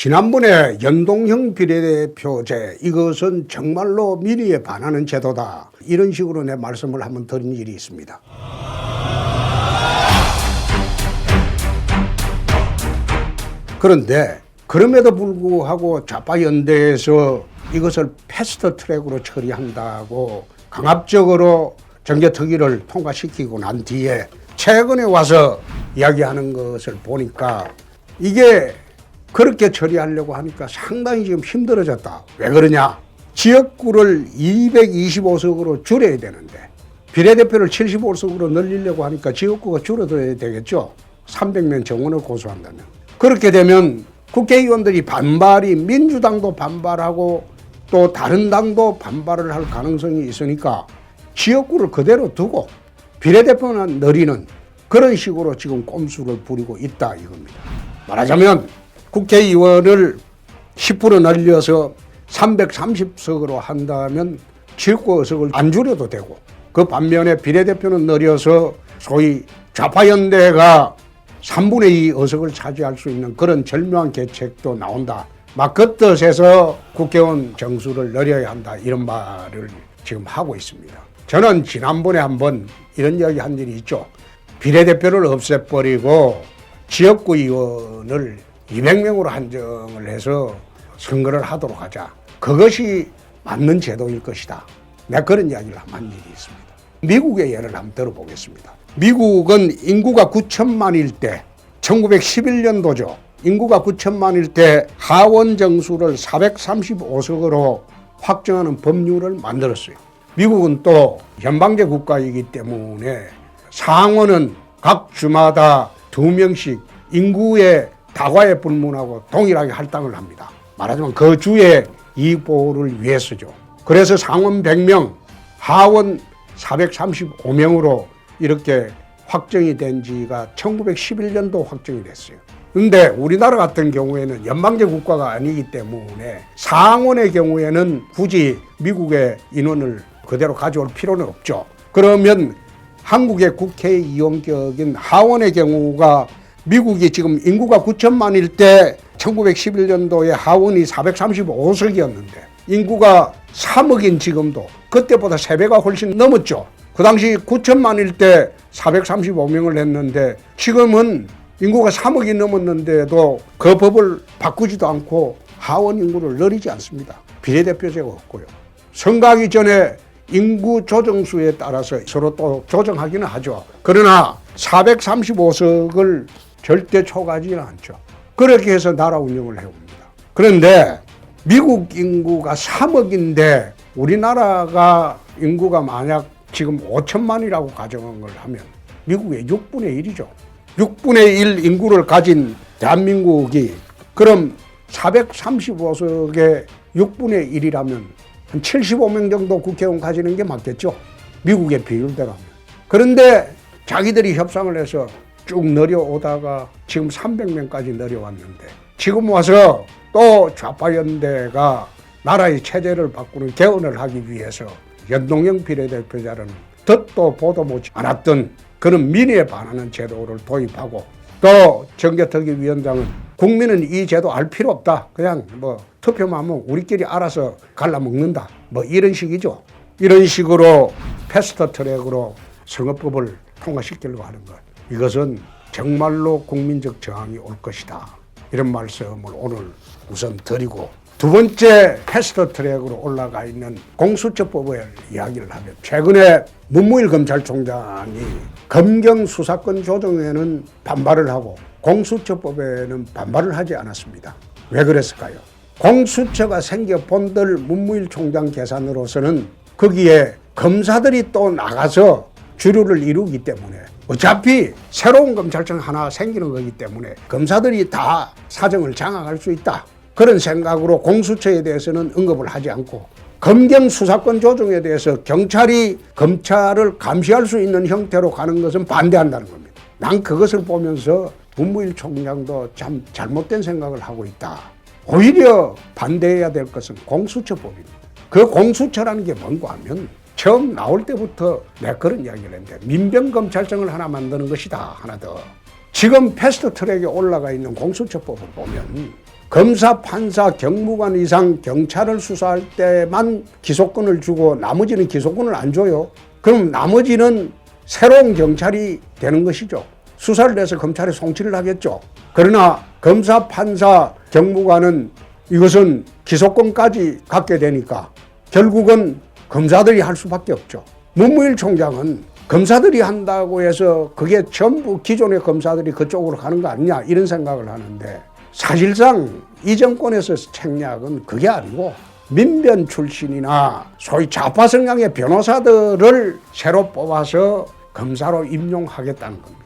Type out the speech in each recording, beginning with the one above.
지난번에 연동형 비례대표제 이것은 정말로 민의에 반하는 제도다. 이런 식으로 내 말씀을 한번 드린 일이 있습니다. 그런데 그럼에도 불구하고 좌파연대에서 이것을 패스트 트랙으로 처리한다고 강압적으로 정개특위를 통과시키고 난 뒤에 최근에 와서 이야기하는 것을 보니까 이게 그렇게 처리하려고 하니까 상당히 지금 힘들어졌다. 왜 그러냐? 지역구를 225석으로 줄여야 되는데 비례대표를 75석으로 늘리려고 하니까 지역구가 줄어들어야 되겠죠. 300명 정원을 고소한다면. 그렇게 되면 국회의원들이 반발이 민주당도 반발하고 또 다른 당도 반발을 할 가능성이 있으니까 지역구를 그대로 두고 비례대표만 늘리는 그런 식으로 지금 꼼수를 부리고 있다 이겁니다. 말하자면 국회의원을 10% 늘려서 330석으로 한다면 지역구 의석을 안 줄여도 되고 그 반면에 비례대표는 늘려서 소위 좌파연대가 3분의 2 의석을 차지할 수 있는 그런 절묘한 계책도 나온다. 막그 뜻에서 국회의원 정수를 늘려야 한다. 이런 말을 지금 하고 있습니다. 저는 지난번에 한번 이런 이야기 한 일이 있죠. 비례대표를 없애버리고 지역구 의원을 200명으로 한정을 해서 선거를 하도록 하자. 그것이 맞는 제도일 것이다. 내가 그런 이야기를 한 일이 있습니다. 미국의 예를 한번 들어보겠습니다. 미국은 인구가 9천만일 때 1911년도죠. 인구가 9천만일 때 하원 정수를 435석으로 확정하는 법률을 만들었어요. 미국은 또 연방제 국가이기 때문에 상원은 각 주마다 두 명씩 인구의 다과에 불문하고 동일하게 할당을 합니다. 말하자면 그 주의 이익 보호를 위해서죠. 그래서 상원 100명, 하원 435명으로 이렇게 확정이 된 지가 1911년도 확정이 됐어요. 근데 우리나라 같은 경우에는 연방제 국가가 아니기 때문에 상원의 경우에는 굳이 미국의 인원을 그대로 가져올 필요는 없죠. 그러면 한국의 국회의원격인 하원의 경우가 미국이 지금 인구가 9천만일 때 1911년도에 하원이 435석이었는데 인구가 3억인 지금도 그때보다 3배가 훨씬 넘었죠. 그 당시 9천만일 때 435명을 했는데 지금은 인구가 3억이 넘었는데도 그 법을 바꾸지도 않고 하원 인구를 늘리지 않습니다. 비례대표제가 없고요. 선거하기 전에 인구 조정수에 따라서 서로 또 조정하기는 하죠. 그러나 435석을 절대 초과하지는 않죠. 그렇게 해서 나라 운영을 해옵니다. 그런데 미국 인구가 3억인데 우리나라가 인구가 만약 지금 5천만이라고 가정한 걸 하면 미국의 6분의 1이죠. 6분의 1 인구를 가진 대한민국이 그럼 435석의 6분의 1이라면 한 75명 정도 국회의원 가지는 게 맞겠죠. 미국의 비율대로 하면. 그런데 자기들이 협상을 해서 쭉 내려오다가 지금 300명까지 내려왔는데 지금 와서 또 좌파연대가 나라의 체제를 바꾸는 개헌을 하기 위해서 연동형 비례대표자라는 듣도 보도 못지 않았던 그런 민의에 반하는 제도를 도입하고 또 정개특위 위원장은 국민은 이 제도 알 필요 없다. 그냥 뭐 투표만 하면 우리끼리 알아서 갈라먹는다. 뭐 이런 식이죠. 이런 식으로 패스트 트랙으로 선거법을 통과시키려고 하는 것. 이것은 정말로 국민적 저항이 올 것이다. 이런 말씀을 오늘 우선 드리고 두 번째 패스트 트랙으로 올라가 있는 공수처법을 이야기를 하면 최근에 문무일 검찰총장이 검경 수사권 조정에는 반발을 하고 공수처법에는 반발을 하지 않았습니다. 왜 그랬을까요? 공수처가 생겨 본들 문무일 총장 계산으로서는 거기에 검사들이 또 나가서 주류를 이루기 때문에 어차피 새로운 검찰청 하나 생기는 거기 때문에 검사들이 다 사정을 장악할 수 있다. 그런 생각으로 공수처에 대해서는 언급을 하지 않고 검경 수사권 조정에 대해서 경찰이 검찰을 감시할 수 있는 형태로 가는 것은 반대한다는 겁니다. 난 그것을 보면서 문무일 총장도 참 잘못된 생각을 하고 있다. 오히려 반대해야 될 것은 공수처법입니다. 그 공수처라는 게 뭔가 하면 처음 나올 때부터 내가 그런 이야기를 했는데 민병검찰청을 하나 만드는 것이다. 하나 더. 지금 패스트 트랙에 올라가 있는 공수처법을 보면 검사, 판사, 경무관 이상 경찰을 수사할 때만 기소권을 주고 나머지는 기소권을 안 줘요. 그럼 나머지는 새로운 경찰이 되는 것이죠. 수사를 해서 검찰에 송치를 하겠죠. 그러나 검사, 판사, 경무관은 이것은 기소권까지 갖게 되니까 결국은 검사들이 할 수밖에 없죠. 문무일 총장은 검사들이 한다고 해서 그게 전부 기존의 검사들이 그쪽으로 가는 거 아니냐 이런 생각을 하는데 사실상 이 정권에서 책략은 그게 아니고 민변 출신이나 소위 좌파 성향의 변호사들을 새로 뽑아서 검사로 임용하겠다는 겁니다.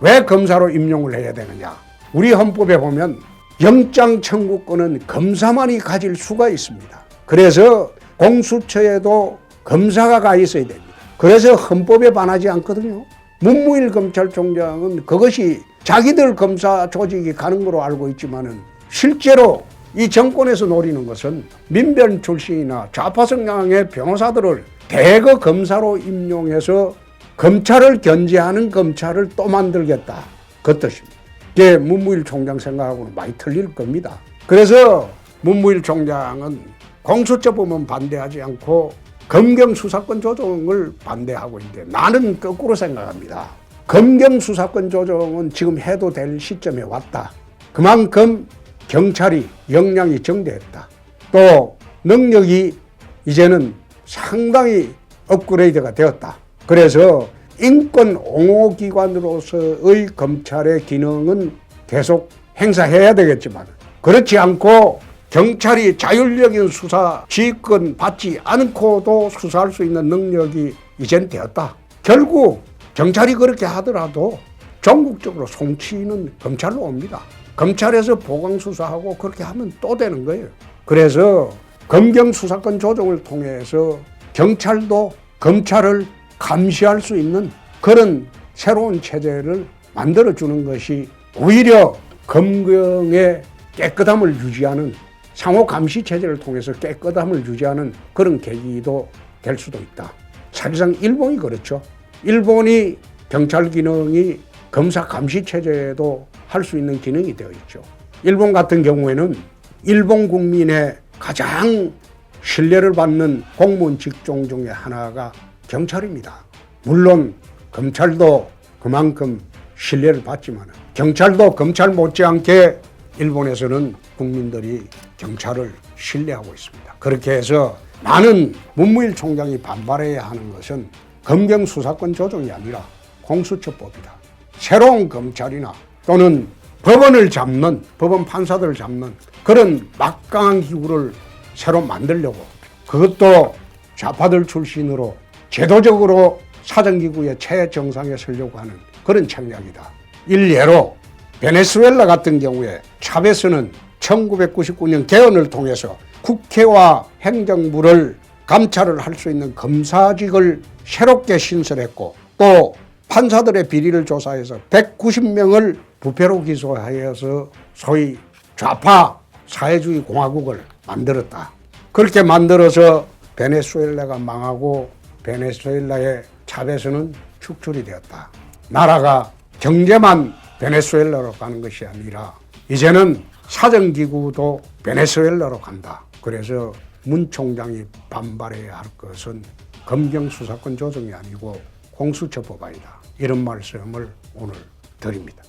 왜 검사로 임용을 해야 되느냐? 우리 헌법에 보면 영장 청구권은 검사만이 가질 수가 있습니다. 그래서 공수처에도 검사가 가 있어야 됩니다. 그래서 헌법에 반하지 않거든요. 문무일 검찰총장은 그것이 자기들 검사 조직이 가는 거로 알고 있지만은 실제로 이 정권에서 노리는 것은 민변 출신이나 좌파 성향의 변호사들을 대거 검사로 임용해서 검찰을 견제하는 검찰을 또 만들겠다. 그 뜻입니다. 이게 문무일 총장 생각하고는 많이 틀릴 겁니다. 그래서 문무일 총장은 공수처법은 반대하지 않고 검경 수사권 조정을 반대하고 있는데 나는 거꾸로 생각합니다. 검경 수사권 조정은 지금 해도 될 시점에 왔다. 그만큼 경찰이 역량이 정대했다. 또 능력이 이제는 상당히 업그레이드가 되었다. 그래서 인권 옹호 기관으로서의 검찰의 기능은 계속 행사해야 되겠지만 그렇지 않고 경찰이 자율적인 수사 지휘권 받지 않고도 수사할 수 있는 능력이 이젠 되었다. 결국 경찰이 그렇게 하더라도 전국적으로 송치는 검찰로 옵니다. 검찰에서 보강 수사하고 그렇게 하면 또 되는 거예요. 그래서 검경 수사권 조정을 통해서 경찰도 검찰을 감시할 수 있는 그런 새로운 체제를 만들어 주는 것이 오히려 검경의 깨끗함을 유지하는 상호 감시 체제를 통해서 깨끗함을 유지하는 그런 계기도 될 수도 있다. 사실상 일본이 그렇죠. 일본이 경찰 기능이 검사 감시 체제도 할 수 있는 기능이 되어 있죠. 일본 같은 경우에는 일본 국민의 가장 신뢰를 받는 공무원 직종 중에 하나가 경찰입니다. 물론 검찰도 그만큼 신뢰를 받지만 경찰도 검찰 못지않게 일본에서는 국민들이 경찰을 신뢰하고 있습니다. 그렇게 해서 많은 문무일 총장이 반발해야 하는 것은 검경 수사권 조정이 아니라 공수처법이다. 새로운 검찰이나 또는 법원을 잡는 법원 판사들을 잡는 그런 막강한 기구를 새로 만들려고 그것도 좌파들 출신으로 제도적으로 사정기구의 최정상에 서려고 하는 그런 책략이다. 일례로 베네수엘라 같은 경우에 차베스는 1999년 개헌을 통해서 국회와 행정부를 감찰을 할 수 있는 검사직을 새롭게 신설했고 또 판사들의 비리를 조사해서 190명을 부패로 기소하여서 소위 좌파 사회주의 공화국을 만들었다. 그렇게 만들어서 베네수엘라가 망하고 베네수엘라의 차베스는 축출이 되었다. 나라가 경제만 베네수엘라로 가는 것이 아니라 이제는 사정기구도 베네수엘라로 간다. 그래서 문 총장이 반발해야 할 것은 검경 수사권 조정이 아니고 공수처법 아니다. 이런 말씀을 오늘 드립니다.